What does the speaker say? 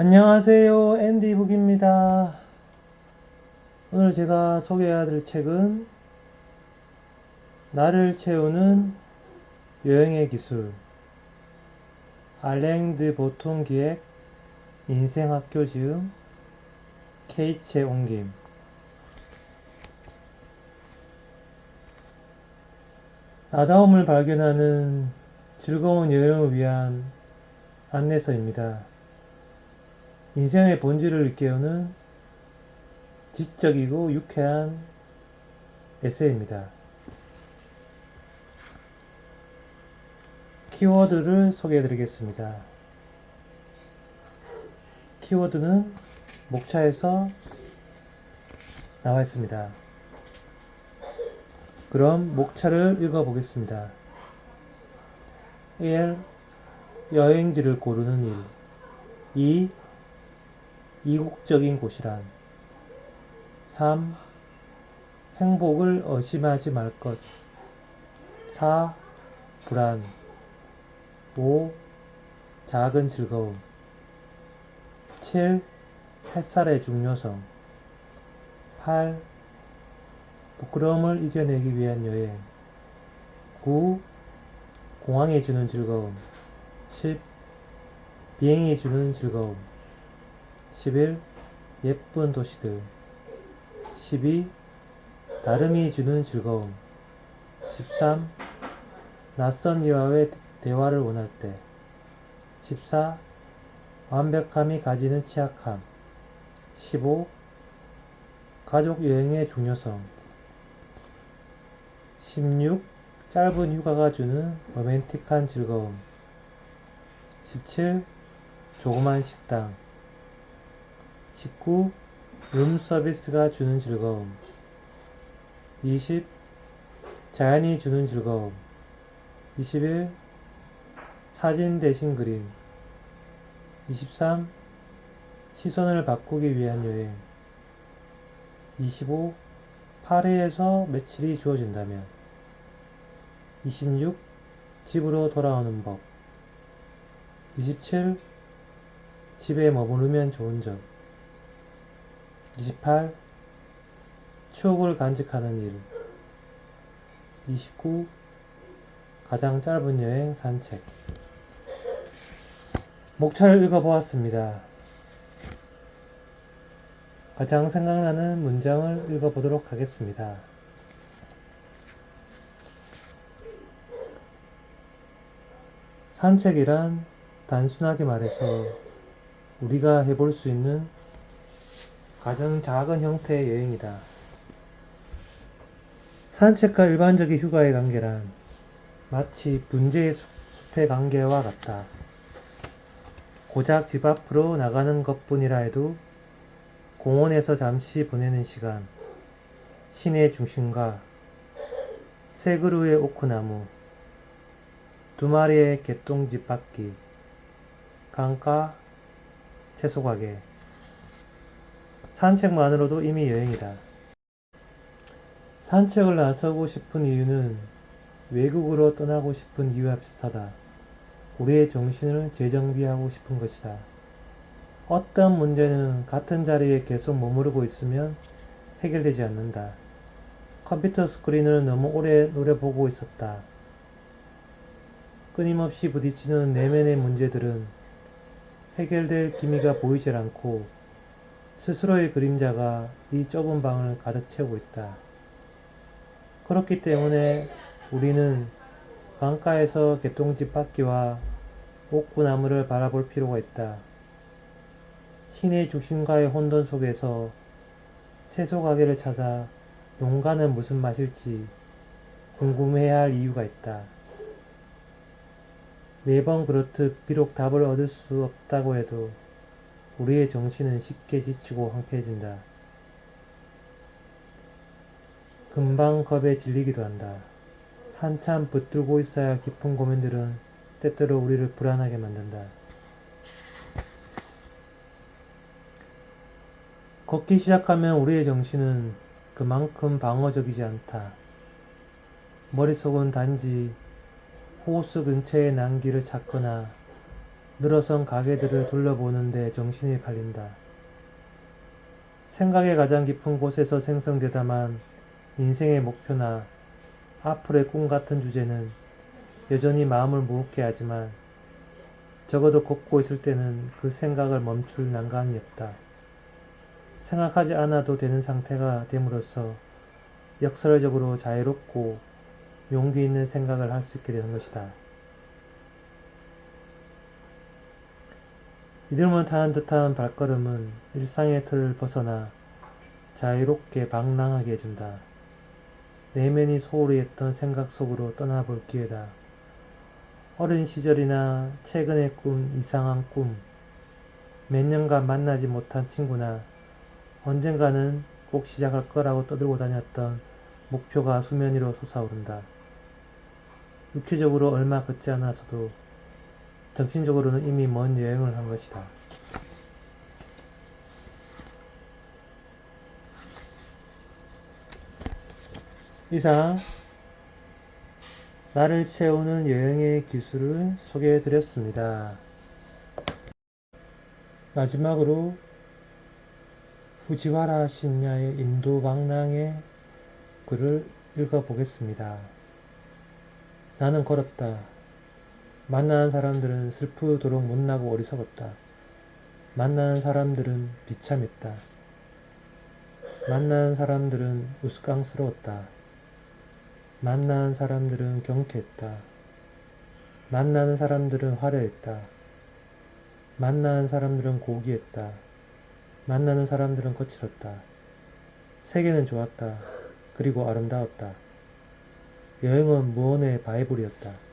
안녕하세요. 앤디북입니다. 오늘 제가 소개해드릴 책은 나를 채우는 여행의 기술 알랭드 보통 기획 인생학교 지음 케이체 옮김 아다움을 발견하는 즐거운 여행을 위한 안내서입니다. 인생의 본질을 일깨우는 지적이고 유쾌한 에세이입니다. 키워드를 소개해 드리겠습니다. 키워드는 목차에서 나와 있습니다. 그럼 목차를 읽어 보겠습니다. 1. 여행지를 고르는 일. 2. 이국적인 곳이란 3. 행복을 의심하지 말 것 4. 불안 5. 작은 즐거움 7. 햇살의 중요성 8. 부끄러움을 이겨내기 위한 여행 9. 공항이 주는 즐거움 10. 비행이 주는 즐거움 11. 예쁜 도시들 12. 다름이 주는 즐거움 13. 낯선 이와의 대화를 원할 때 14. 완벽함이 가지는 취약함 15. 가족 여행의 중요성 16. 짧은 휴가가 주는 로맨틱한 즐거움 17. 조그만 식당 19. 룸 서비스가 주는 즐거움 20. 자연이 주는 즐거움 21. 사진 대신 그림 23. 시선을 바꾸기 위한 여행 25. 파리에서 며칠이 주어진다면 26. 집으로 돌아오는 법 27. 집에 머무르면 좋은 점 28. 추억을 간직하는 일 29. 가장 짧은 여행 산책 목차를 읽어보았습니다. 가장 생각나는 문장을 읽어보도록 하겠습니다. 산책이란 단순하게 말해서 우리가 해볼 수 있는 가장 작은 형태의 여행이다. 산책과 일반적인 휴가의 관계란 마치 분재의 숲- 숲의 관계와 같다. 고작 집 앞으로 나가는 것뿐이라 해도 공원에서 잠시 보내는 시간, 시내 중심과 세 그루의 오크나무, 두 마리의 개똥집 바퀴, 강가, 채소 가게. 산책만으로도 이미 여행이다. 산책을 나서고 싶은 이유는 외국으로 떠나고 싶은 이유와 비슷하다. 우리의 정신을 재정비하고 싶은 것이다. 어떤 문제는 같은 자리에 계속 머무르고 있으면 해결되지 않는다. 컴퓨터 스크린을 너무 오래 노려보고 있었다. 끊임없이 부딪히는 내면의 문제들은 해결될 기미가 보이질 않고 스스로의 그림자가 이 좁은 방을 가득 채우고 있다. 그렇기 때문에 우리는 강가에서 개똥집 바퀴와 옥구나무를 바라볼 필요가 있다. 시내 중심가의 혼돈 속에서 채소 가게를 찾아 용가는 무슨 맛일지 궁금해야 할 이유가 있다. 매번 그렇듯 비록 답을 얻을 수 없다고 해도 우리의 정신은 쉽게 지치고 황폐해진다. 금방 겁에 질리기도 한다. 한참 붙들고 있어야 할 깊은 고민들은 때때로 우리를 불안하게 만든다. 걷기 시작하면 우리의 정신은 그만큼 방어적이지 않다. 머릿속은 단지 호수 근처의 난기를 찾거나 늘어선 가게들을 둘러보는데 정신이 팔린다. 생각의 가장 깊은 곳에서 생성되다만 인생의 목표나 앞으로의 꿈 같은 주제는 여전히 마음을 무겁게 하지만 적어도 걷고 있을 때는 그 생각을 멈출 난간이 없다. 생각하지 않아도 되는 상태가 됨으로써 역설적으로 자유롭고 용기 있는 생각을 할 수 있게 되는 것이다. 이들만 타는 듯한 발걸음은 일상의 틀을 벗어나 자유롭게 방랑하게 해준다. 내면이 소홀히 했던 생각 속으로 떠나볼 기회다. 어린 시절이나 최근의 꿈, 이상한 꿈, 몇 년간 만나지 못한 친구나 언젠가는 꼭 시작할 거라고 떠들고 다녔던 목표가 수면 위로 솟아오른다. 육체적으로 얼마 걷지 않아서도 정신적으로는 이미 먼 여행을 한 것이다. 이상 나를 채우는 여행의 기술을 소개해 드렸습니다. 마지막으로 후지와라 신야의 인도 방랑의 글을 읽어 보겠습니다. 나는 걸었다. 만나는 사람들은 슬프도록 못나고 어리석었다. 만나는 사람들은 비참했다. 만나는 사람들은 우스꽝스러웠다. 만나는 사람들은 경쾌했다. 만나는 사람들은 화려했다. 만나는 사람들은 고귀했다. 만나는 사람들은 거칠었다. 세계는 좋았다. 그리고 아름다웠다. 여행은 무언의 바이블이었다.